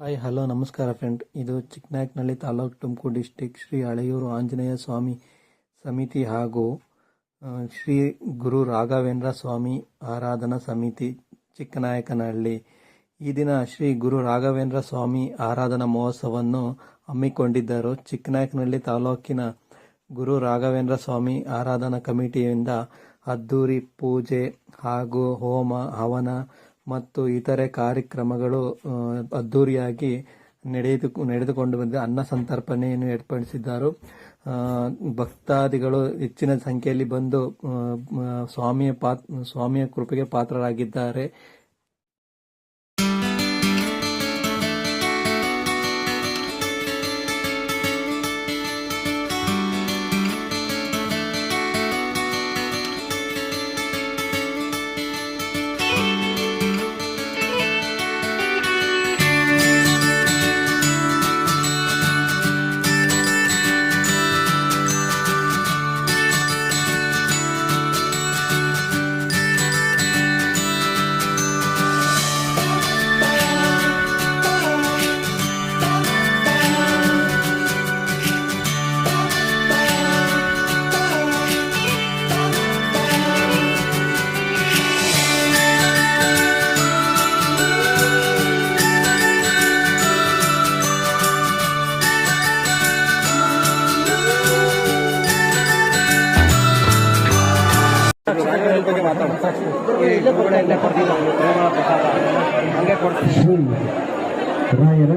Hi, hello, ನಮಸ್ಕಾರ friend. ಇದು ಚಿಕ್ಕನಾಯಕ್ನಹಳ್ಳಿ taluk Tumakuru district Shri Haleyur Anjaneya ಸ್ವಾಮಿ ಸಮಿತಿ ಹಾಗೂ ಶ್ರೀ ಗುರು ರಾಘವೇಂದ್ರ ಸ್ವಾಮಿ ಆರಾಧನಾ ಸಮಿತಿ ಚಿಕ್ಕನಾಯಕನಹಳ್ಳಿ. ಈ ದಿನ ಶ್ರೀ ಗುರು ರಾಘವೇಂದ್ರ ಸ್ವಾಮಿ ಆರಾಧನಾ ಮಹೋತ್ಸವವನ್ನು ಹಮ್ಮಿಕೊಂಡಿದ್ದರು. ಚಿಕ್ಕನಾಯಕನಹಳ್ಳಿ ತಾಲೂಕಿನ ಗುರು ರಾಘವೇಂದ್ರ ಸ್ವಾಮಿ ಆರಾಧನಾ ಕಮಿಟಿಯಿಂದ ಅದ್ದೂರಿ ಪೂಜೆ ಹಾಗೂ ಹೋಮ, ಹವನ ಮತ್ತು ಇತರೆ ಕಾರ್ಯಕ್ರಮಗಳು ಅದ್ದೂರಿಯಾಗಿ ನಡೆದು, ನಡೆದುಕೊಂಡು ಬಂದ ಅನ್ನ ಸಂತರ್ಪಣೆಯನ್ನು ಏರ್ಪಡಿಸಿದ್ದರು. ಭಕ್ತಾದಿಗಳು ಹೆಚ್ಚಿನ ಸಂಖ್ಯೆಯಲ್ಲಿ ಬಂದು ಸ್ವಾಮಿಯ ಪಾತ್, ಸ್ವಾಮಿಯ ಕೃಪೆಗೆ ಪಾತ್ರರಾಗಿದ್ದಾರೆ. ರಾಯರ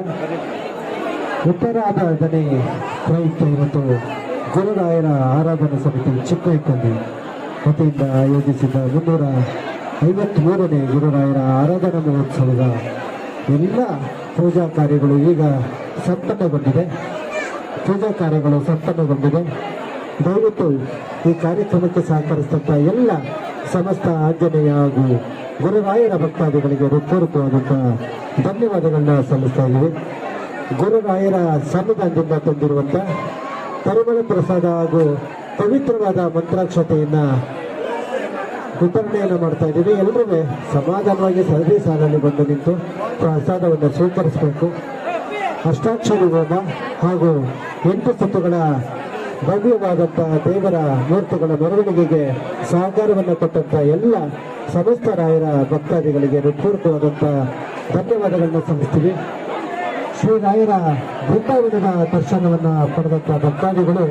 ಉತ್ತರಾರಾಧನೆ ಪ್ರಯುಕ್ತ ಇವತ್ತು ಗುರುರಾಯರ ಆರಾಧನಾ ಸಮಿತಿ ಚಿಕ್ಕೈಕಲ್ಲಿ ವತಿಯಿಂದ ಆಯೋಜಿಸಿದ ಮುನ್ನೂರ ಐವತ್ಮೂರನೇ ಗುರುರಾಯರ ಆರಾಧನಾ ಮಹೋತ್ಸವದ ಎಲ್ಲ ಪೂಜಾ ಕಾರ್ಯಗಳು ಈಗ ಸಂಪನ್ನಗೊಂಡಿದೆ. ಪೂಜಾ ಕಾರ್ಯಗಳು ಸಂಪನ್ನಗೊಂಡಿದೆ. ದಯವಿಟ್ಟು ಈ ಕಾರ್ಯಕ್ರಮಕ್ಕೆ ಸಹಕರಿಸಿದಂತಹ ಎಲ್ಲ ಸಮಸ್ತ ಆಂಜನೇಯ ಹಾಗೂ ಗುರುರಾಯರ ಭಕ್ತಾದಿಗಳಿಗೆ ಹೃತ್ಪೂರ್ವಕವಾದಂತಹ ಧನ್ಯವಾದಗಳನ್ನ ಸಲ್ಲಿಸ್ತಾ ಇದ್ದೀವಿ. ಗುರುರಾಯರ ಸನ್ನಿಧಾನದಿಂದ ತಂದಿರುವಂತ ಪರಿಮಳ ಪ್ರಸಾದ ಹಾಗೂ ಪವಿತ್ರವಾದ ಮಂತ್ರಾಕ್ಷತೆಯನ್ನ ವಿತರಣೆಯನ್ನು ಮಾಡ್ತಾ ಇದ್ದೀವಿ. ಎಲ್ಲರೂ ಸಮಾಧಾನವಾಗಿ ಸರದಿ ಸಾಲಲ್ಲಿ ಬಂದು ನಿಂತು ಪ್ರಸಾದವನ್ನು ಸ್ವೀಕರಿಸಬೇಕು. ಅಷ್ಟಾಕ್ಷರಿ ಹೋಮ ಹಾಗೂ ಎಂಟು ಸುತ್ತುಗಳ ಭವ್ಯವಾದಂತಹ ದೇವರ ಮೂರ್ತಿಗಳ ಮೆರವಣಿಗೆಗೆ ಸಹಕಾರವನ್ನು ಕೊಟ್ಟಂತಹ ಎಲ್ಲ ಸಮಸ್ತ ರಾಯರ ಭಕ್ತಾದಿಗಳಿಗೆ ಹೃತ್ಪೂರ್ವಕವಾದಂತಹ ಧನ್ಯವಾದಗಳನ್ನು ಸಲ್ಲಿಸ್ತೀವಿ. ಶ್ರೀರಾಯರ ಬೃಂದಾವನದ ದರ್ಶನವನ್ನು ಪಡೆದಂತಹ ಭಕ್ತಾದಿಗಳು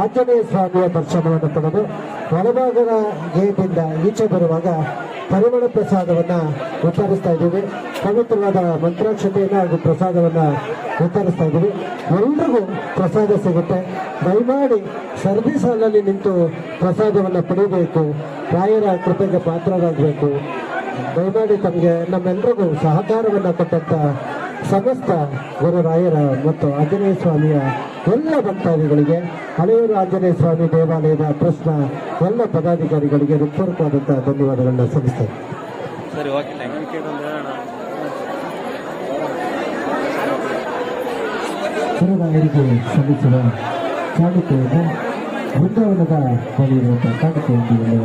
ಆಂಜನೇಯ ಸ್ವಾಮಿಯ ದರ್ಶನವನ್ನು ಪಡೆದು ಹೊರಭಾಗದ ಗೇಟಿಂದ ಈಚೆ ಬರುವಾಗ ಪರಿಮಳ ಪ್ರಸಾದವನ್ನು ಉತ್ತರಿಸ್ತಾ ಇದ್ದೀವಿ. ಪವಿತ್ರವಾದ ಮಂತ್ರಾಕ್ಷತೆಯನ್ನು ಹಾಗೂ ಪ್ರಸಾದವನ್ನ ವಿತರಿಸ್ತಾ ಇದ್ದೀವಿ. ಎಲ್ರಿಗೂ ಪ್ರಸಾದ ಸಿಗುತ್ತೆ. ದಯಮಾಡಿ ಸರದಿ ಸಾಲಲ್ಲಿ ನಿಂತು ಪ್ರಸಾದವನ್ನು ಪಡಿಬೇಕು. ರಾಯರ ಕೃಪೆಗೆ ಪಾತ್ರರಾಗಬೇಕು. ದಯಮಾಡಿ ತಮಗೆ ನಮ್ಮೆಲ್ಲರಿಗೂ ಸಹಕಾರವನ್ನು ಕೊಟ್ಟಂತ ಸಮಸ್ತ ಗುರುರಾಯರ ಮತ್ತು ಆಂಜನೇಯ ಸ್ವಾಮಿಯ ಎಲ್ಲ ಭಕ್ತಾದಿಗಳಿಗೆ ಹಳೆಯೂರು ಆಂಜನೇಯ ಸ್ವಾಮಿ ದೇವಾಲಯದ ಟ್ರಸ್ಟ್ನ ಎಲ್ಲ ಪದಾಧಿಕಾರಿಗಳಿಗೆ ಹೃತ್ಪೂರ್ವಕವಾದಂತಹ ಧನ್ಯವಾದಗಳನ್ನು ಸಲ್ಲಿಸ್ತೇನೆ. ಸರಿ ಓಕೆ ಥ್ಯಾಂಕ್ ಯು ಗುರುರಾಯರಿಗೆ ಸಲ್ಲಿಸುವ ಕಾಣಿಕೆಯನ್ನು ಬೃಂದಾವನದ ಬಳಿ ಇರುವಂತಹ ಕಾಣಿಕೆಯನ್ನು